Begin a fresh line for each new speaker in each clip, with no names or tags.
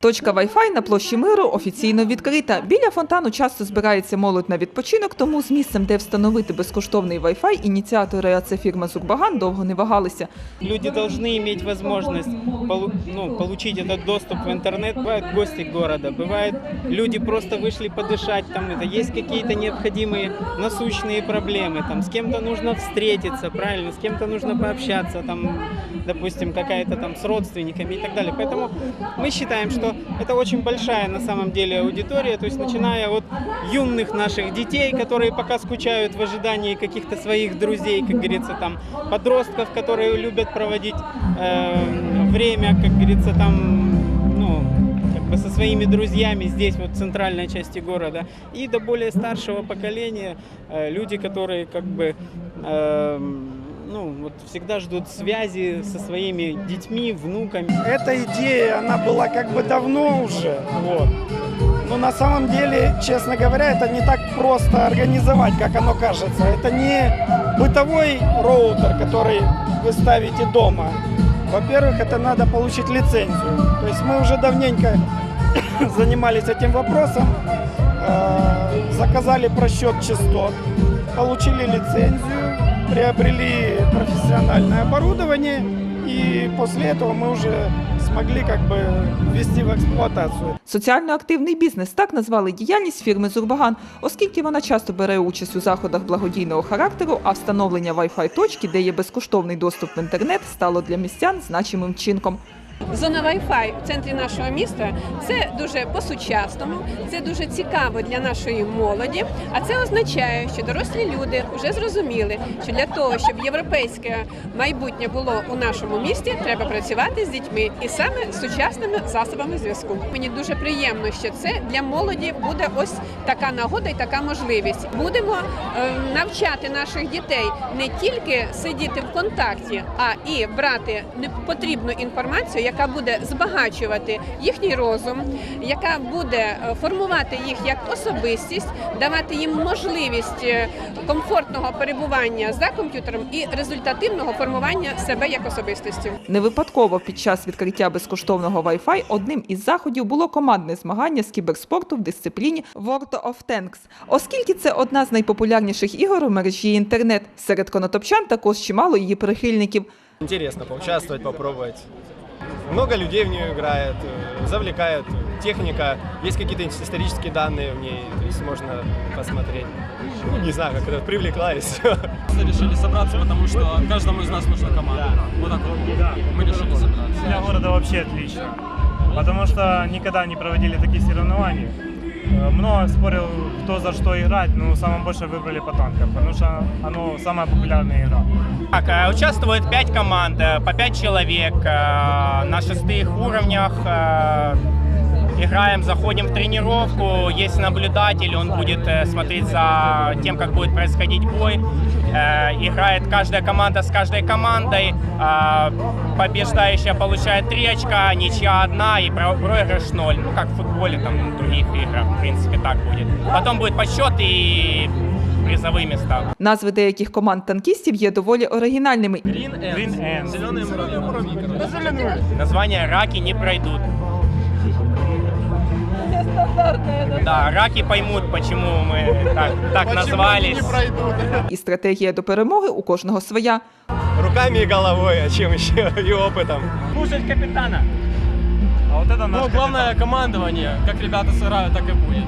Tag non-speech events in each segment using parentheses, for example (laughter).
Точка Wi-Fi на площі миру офіційно відкрита. Біля фонтану часто збирається молодь на відпочинок, тому з місцем, де встановити безкоштовний Wi-Fi, ініціатори, а це фірма Зукбаган, довго не вагалися.
Люди должны иметь возможность полу- ну, получить этот доступ в интернет. Бывают гости города, бывает люди просто вышли подышать, там это есть какие-то необходимые насущные проблемы, там с кем-то нужно встретиться, правильно, с кем-то нужно пообщаться, там, допустим, какая-то там с родственниками и так далее. Поэтому мы считаем, что это очень большая на самом деле аудитория, то есть начиная от юных наших детей, которые пока скучают в ожидании каких-то своих друзей, как говорится, там подростков, которые любят проводить э, время, как говорится, там, ну, как бы со своими друзьями здесь, вот в центральной части города, и до более старшего поколения, э, люди, которые как бы эм, ну, вот всегда ждут связи со своими детьми, внуками.
Эта идея, она была как бы давно уже, вот. Но на самом деле, честно говоря, это не так просто организовать, как оно кажется. Это не бытовой роутер, который вы ставите дома. Во-первых, это надо получить лицензию. То есть мы уже давненько (coughs) занимались этим вопросом, э, заказали просчет частот, получили лицензию, приобрели профессиональное оборудование, и после этого мы уже смогли как бы ввести в эксплуатацию.
Соціально активний бізнес так назвали діяльність фірми Зурбаган, оскільки вона часто бере участь у заходах благодійного характеру, а встановлення Wi-Fi точки, де є безкоштовний доступ в інтернет, стало для містян значимим вчинком.
Зона Wi-Fi в центрі нашого міста це дуже по-сучасному, це дуже цікаво для нашої молоді. А це означає, що дорослі люди вже зрозуміли, що для того, щоб європейське майбутнє було у нашому місті, треба працювати з дітьми і саме з сучасними засобами зв'язку. Мені дуже приємно, що це для молоді буде ось така нагода і така можливість. Будемо е, навчати наших дітей не тільки сидіти в контакті, а і брати непотрібну інформацію, яка буде збагачувати їхній розум, яка буде е, формувати їх як особистість, давати їм можливість е, комфортного перебування за комп'ютером і результативного формування себе як особистості.
Не випадково під час відкриття безкоштовного Wi-Fi одним із заходів було командне змагання з кіберспорту в дисципліні World of Tanks. Оскільки це одна з найпопулярніших ігор у мережі інтернет, серед конотопчан також чимало її прихильників.
Интересно поучаствовать, попробовать Много людей в нее играет, э, завлекает техника, есть какие-то исторические данные в ней, то есть можно посмотреть. Ну, не знаю, как это привлекла и все.
решили собраться, потому что каждому из нас нужна команда. Вот так вот. Мы решили собраться.
Для города вообще отлично. Потому что никогда не проводили такие соревнования. Э, Много спорил, кто за что играть, но самое больше выбрали по танкам, потому что оно самая популярная игра.
Так, э, участвует 5 команд, э, по 5 человек э, на шестых уровнях. э, Играем, заходим в тренировку, есть наблюдатель, он будет э, смотреть за тем, как будет происходить бой. Э, Играет каждая команда с каждой командой. э, Побеждающая получает 3 очка, ничья одна и про- проигрыш 0. Ну, как в футболе, там, в других играх, в принципе, так будет. Потом будет подсчет и призовые места.
Назви деяких команд танкістів є доволі оригінальними.
Green Ends.
Green Ends.
Зеленые муравьи. муравьи короче.
Название раки не пройдут. Да, раки поймут, почему мы так, так назвались.
І стратегія до перемоги у кожного своя.
Руками и головой, а чем еще? И опытом.
Слушать капитана.
А вот это наш
Ну, главное командование. Как ребята сыграют, так и будет.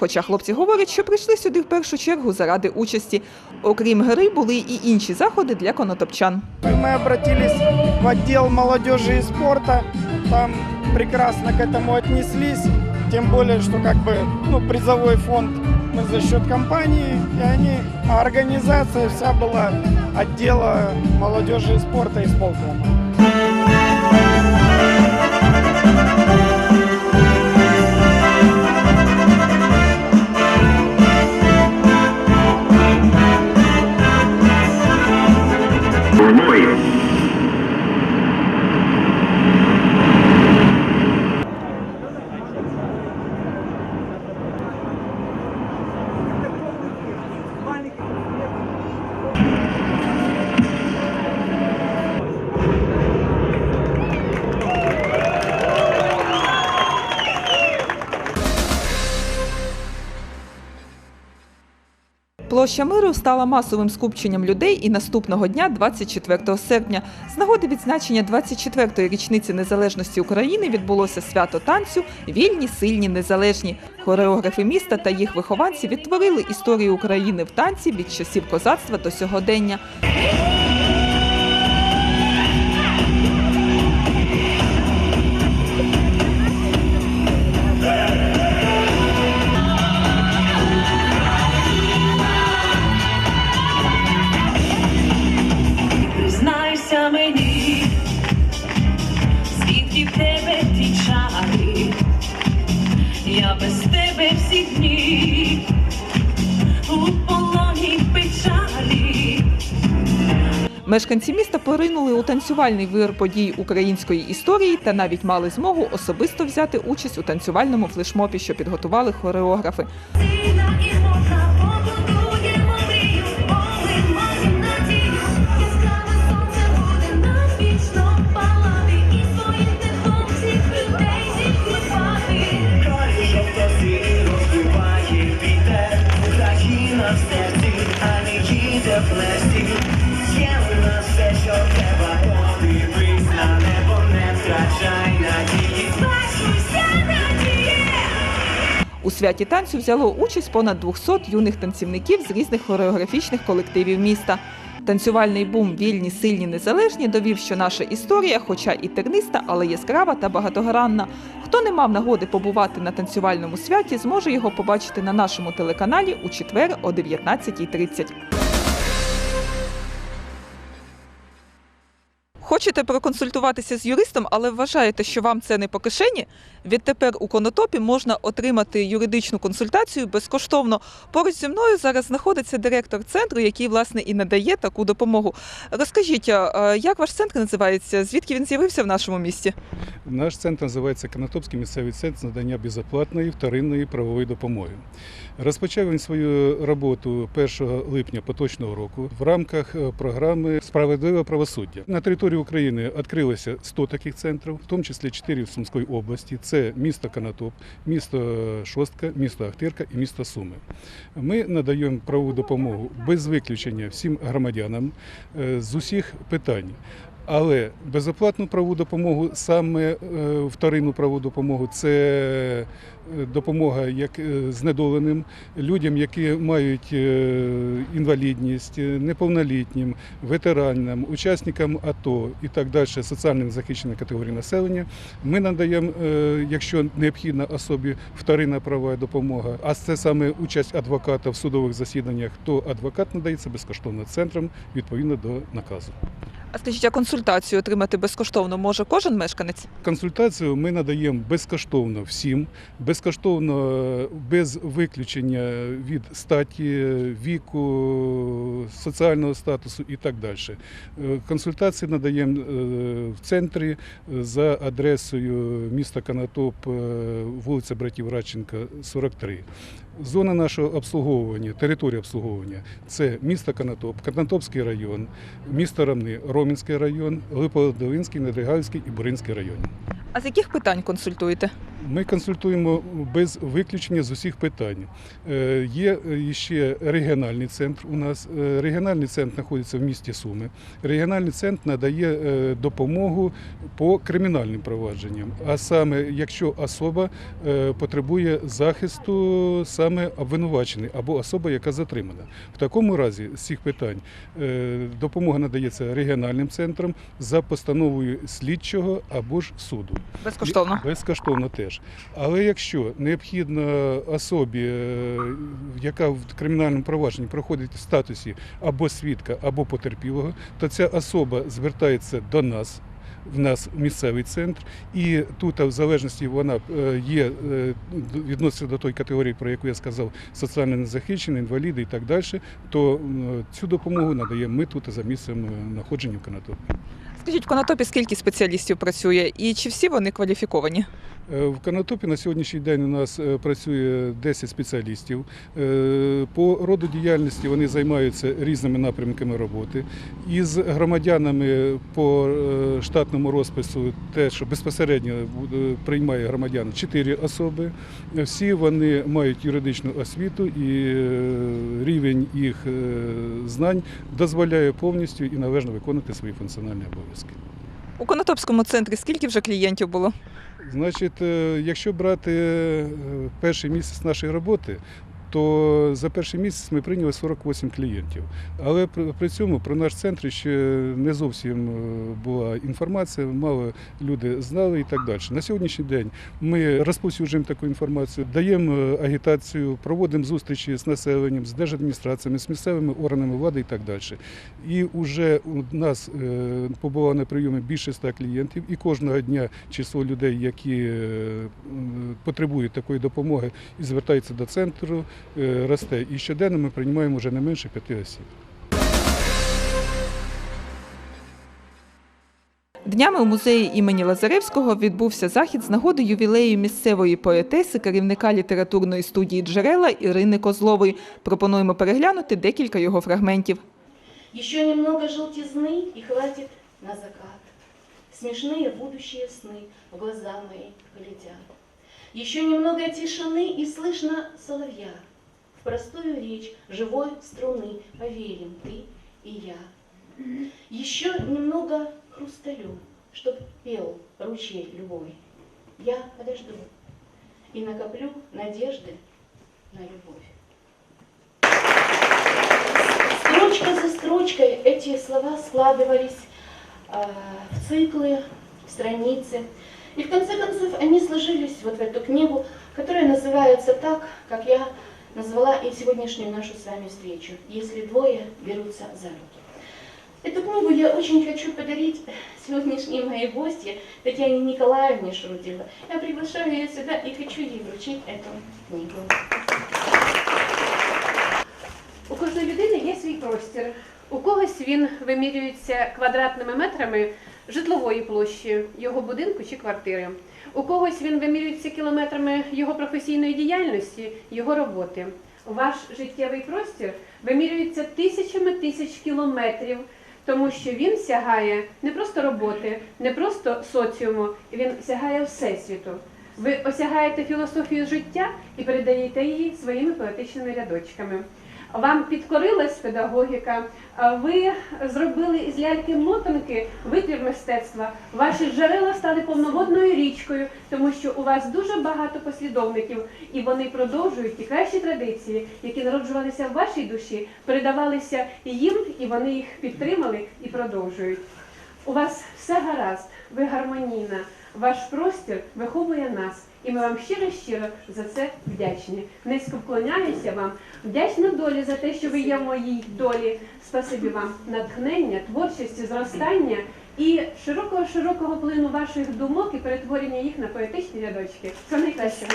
Хоча хлопці говорять, що прийшли сюди в першу чергу заради участі. Окрім гри, були і інші заходи для конотопчан.
Мы обратились в отдел молодежи и спорта, там прекрасно к этому отнеслись, Тем более, что как бы ну, призовой фонд мы за счет компании, и они, а организация вся была отдела молодежи и спорта из
Площа миру стала масовим скупченням людей і наступного дня, 24 серпня. З нагоди відзначення 24-ї річниці незалежності України відбулося свято танцю Вільні, сильні, незалежні. Хореографи міста та їх вихованці відтворили історію України в танці від часів козацтва до сьогодення. Мешканці міста поринули у танцювальний вир подій української історії та навіть мали змогу особисто взяти участь у танцювальному флешмобі, що підготували хореографи. Святі танцю взяло участь понад 200 юних танцівників з різних хореографічних колективів міста. Танцювальний бум Вільні, сильні, незалежні довів, що наша історія, хоча і терниста, але яскрава та багатогранна. Хто не мав нагоди побувати на танцювальному святі, зможе його побачити на нашому телеканалі у четвер о 19.30. Хочете проконсультуватися з юристом, але вважаєте, що вам це не по кишені? Відтепер у конотопі можна отримати юридичну консультацію безкоштовно. Поруч зі мною зараз знаходиться директор центру, який власне і надає таку допомогу. Розкажіть, як ваш центр називається? Звідки він з'явився в нашому місті?
Наш центр називається Конотопський місцевий центр надання безоплатної вторинної правової допомоги. Розпочав він свою роботу 1 липня поточного року в рамках е, програми Справедливе правосуддя. На території України відкрилося 100 таких центрів, в тому числі 4 в Сумській області. Це місто Конотоп, місто Шостка, місто Ахтирка і місто Суми. Ми надаємо правову допомогу без виключення всім громадянам е, з усіх питань. Але безоплатну правову допомогу, саме е, вторинну правову допомогу, це е, допомога як е, знедоленим людям, які мають інвалідність, неповнолітнім, ветеранам, учасникам АТО і так далі, соціально незахищені категорії населення. Ми надаємо, якщо необхідна особі вторинна правова допомога, а це саме участь адвоката в судових засіданнях, то адвокат надається безкоштовно центром відповідно до наказу.
А скажіть, а консультацію отримати безкоштовно може кожен мешканець?
Консультацію ми надаємо безкоштовно всім, безкоштовно без виключення від статі, віку, соціального статусу і так далі. Е, Консультації надаємо е, в центрі е, за адресою міста Канатоп, вулиця Братів Радченка, 43. Зона нашого обслуговування, територія обслуговування це місто Канатоп, Канатопський район, місто Рамни, Ромінський район, Липоводовинський, Недригальський і Буринський район.
А з яких питань консультуєте?
Ми консультуємо без виключення з усіх питань. Е, Є е, ще регіональний центр у нас. Е, Регіональний центр знаходиться в місті Суми. Регіональний центр надає допомогу по кримінальним провадженням. А саме, якщо особа потребує захисту саме обвинувачений або особа, яка затримана. В такому разі з цих питань допомога надається регіональним центрам за постановою слідчого або ж суду.
Безкоштовно.
Безкоштовно теж. Але якщо необхідно особі, е, яка в кримінальному провадженні проходить в статусі або свідка, або потерпілого, то ця особа звертається до нас. В нас місцевий центр, і тут, в залежності, вона е, є е, відноситься до тої категорії, про яку я сказав, соціально незахищені, інваліди і так далі, то цю допомогу надаємо ми тут за місцем знаходження в Канатопі.
Скажіть, в Конотопі скільки спеціалістів працює і чи всі вони кваліфіковані?
Е, В Конотопі на сьогоднішній день у нас е, працює 10 спеціалістів. Е, По роду діяльності вони займаються різними напрямками роботи. Із громадянами по штатному розпису, те, що безпосередньо приймає громадян 4 особи. Всі вони мають юридичну освіту і рівень їх знань дозволяє повністю і належно виконувати свої функціональні обов'язки.
У Конотопському центрі скільки вже клієнтів було?
Значить, е, якщо брати е, перший місяць нашої роботи, то за перший місяць ми прийняли 48 клієнтів. Але при, при цьому про наш центр ще не зовсім е, була інформація, мало люди знали і так далі. На сьогоднішній день ми розповсюджуємо таку інформацію, даємо е, агітацію, проводимо зустрічі з населенням, з держадміністраціями, з місцевими органами влади і так далі. І вже у нас е, побувало на прийомі більше ста клієнтів, і кожного дня число людей, які потребують такої допомоги і звертаються до центру, росте. І щоденно ми приймаємо вже не менше п'яти осіб.
Днями у музеї імені Лазаревського відбувся захід з нагоди ювілею місцевої поетеси, керівника літературної студії Джерела Ірини Козлової. Пропонуємо переглянути декілька його фрагментів.
Еще немного желтизны и хватит на закат. Смешные будущие сны в глаза мои глядят. Еще немного тишины и слышно соловья. Простую речь живой струны поверим ты и я. Еще немного хрусталю, чтоб пел ручей любой. Я подожду и накоплю надежды на любовь. Строчка за строчкой эти слова складывались э, в циклы, в страницы. И в конце концов они сложились вот в эту книгу, которая называется так, как я назвала и сегодняшнюю нашу с вами встречу, если двое берутся за руки. Эту книгу я очень хочу подарить сегодняшней моей гости Татьяне Николаевне Шрудило. Я приглашаю ее сюда и хочу ей вручить эту книгу.
У кожної людини є свій простір. У когось він вимірюється квадратними метрами житлової площі, його будинку чи квартири. У когось він вимірюється кілометрами його професійної діяльності, його роботи. Ваш життєвий простір вимірюється тисячами тисяч кілометрів, тому що він сягає не просто роботи, не просто соціуму, він сягає всесвіту. Ви осягаєте філософію життя і передаєте її своїми поетичними рядочками. Вам підкорилась педагогіка, ви зробили із ляльки мотанки витвір мистецтва. Ваші джерела стали повноводною річкою, тому що у вас дуже багато послідовників, і вони продовжують ті кращі традиції, які народжувалися в вашій душі, передавалися їм, і вони їх підтримали і продовжують. У вас все гаразд, ви гармонійна. Ваш простір виховує нас, і ми вам щиро-щиро за це вдячні. Низько вклоняюся вам, вдячна долі за те, що ви є моїй долі. Спасибі вам натхнення, творчості, зростання і широкого широкого плину ваших думок і перетворення їх на поетичні рядочки. Все найкраще.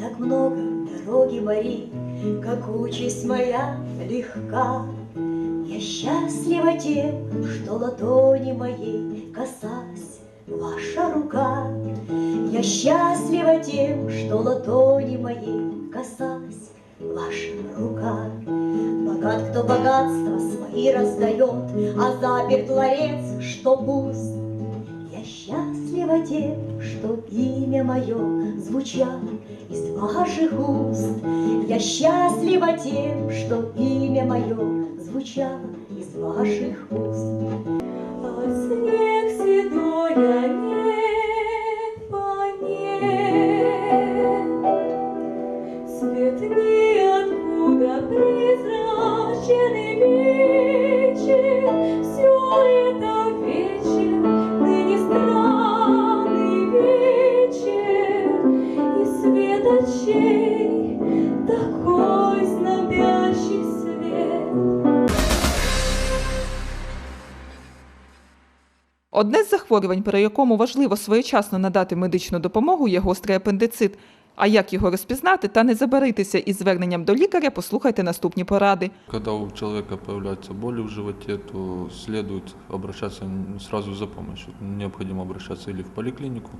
Так много дороги моей, как участь моя легка. Я счастлива тем, что ладони моей касалась ваша рука. Я счастлива тем, что ладони моей касалась ваша рука. Богат, кто богатство свои раздает, а заперт ларец, что пуст. Я счастлива тем, что имя мое звучало из ваших уст. Я счастлива тем, что имя мое звучало из ваших уст. Призрачен и вечен, Все это
Одне з захворювань, при якому важливо своєчасно надати медичну допомогу, є гострий апендицит. А як його розпізнати та не забаритися із зверненням до лікаря, послухайте наступні поради.
Когда у человека появляются боли в животе, то следует обращаться н- сразу за помощью. Необходимо обращаться или в поликлинику,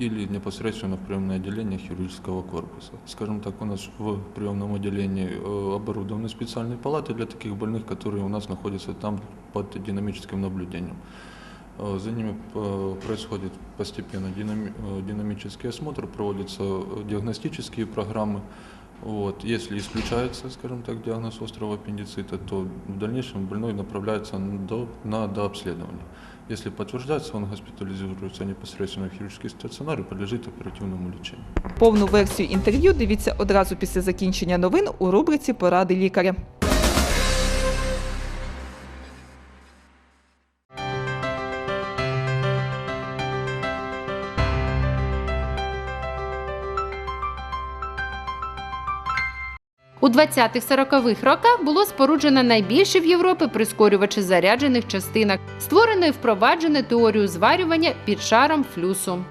или непосредственно в приемное отделение хирургического корпуса. Скажем так, у нас в приемном отделении э, оборудованы специальные палаты для таких больных, которые у нас находятся там под динамическим наблюдением. Э, За ними э, происходит постепенно динами- э, динамический осмотр, проводятся э, диагностические программы. Вот. Если исключается, скажем так, диагноз острого аппендицита, то в дальнейшем больной направляется до, на дообследование. Если подтверждается, он госпитализируется непосредственно в хирургический стационар и подлежит оперативному лечению.
Повну версію інтерв'ю дивіться одразу після закінчення новин у рубриці Поради лікаря.
20-40-х роках було споруджено найбільше в Європі прискорювачі заряджених частинок, створено і впроваджено теорію зварювання під шаром флюсу.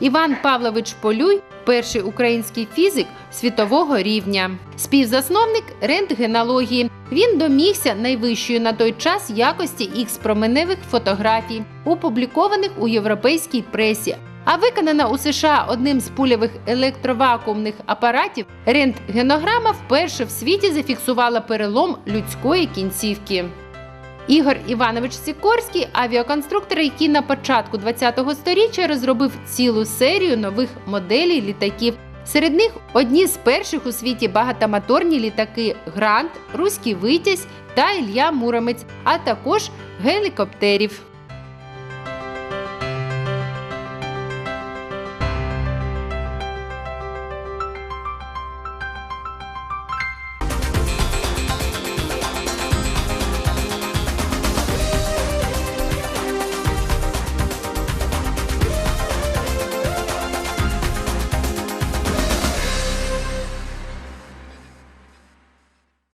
Іван Павлович Полюй перший український фізик світового рівня, співзасновник рентгенології. Він домігся найвищої на той час якості ікс-променевих фотографій, опублікованих у європейській пресі. А виконана у США одним з пульових електровакуумних апаратів рентгенограма вперше в світі зафіксувала перелом людської кінцівки. Ігор Іванович Сікорський авіаконструктор, який на початку ХХ століття розробив цілу серію нових моделей літаків. Серед них одні з перших у світі багатомоторні літаки Грант, Руський Витязь та Ілля Муромець, а також гелікоптерів.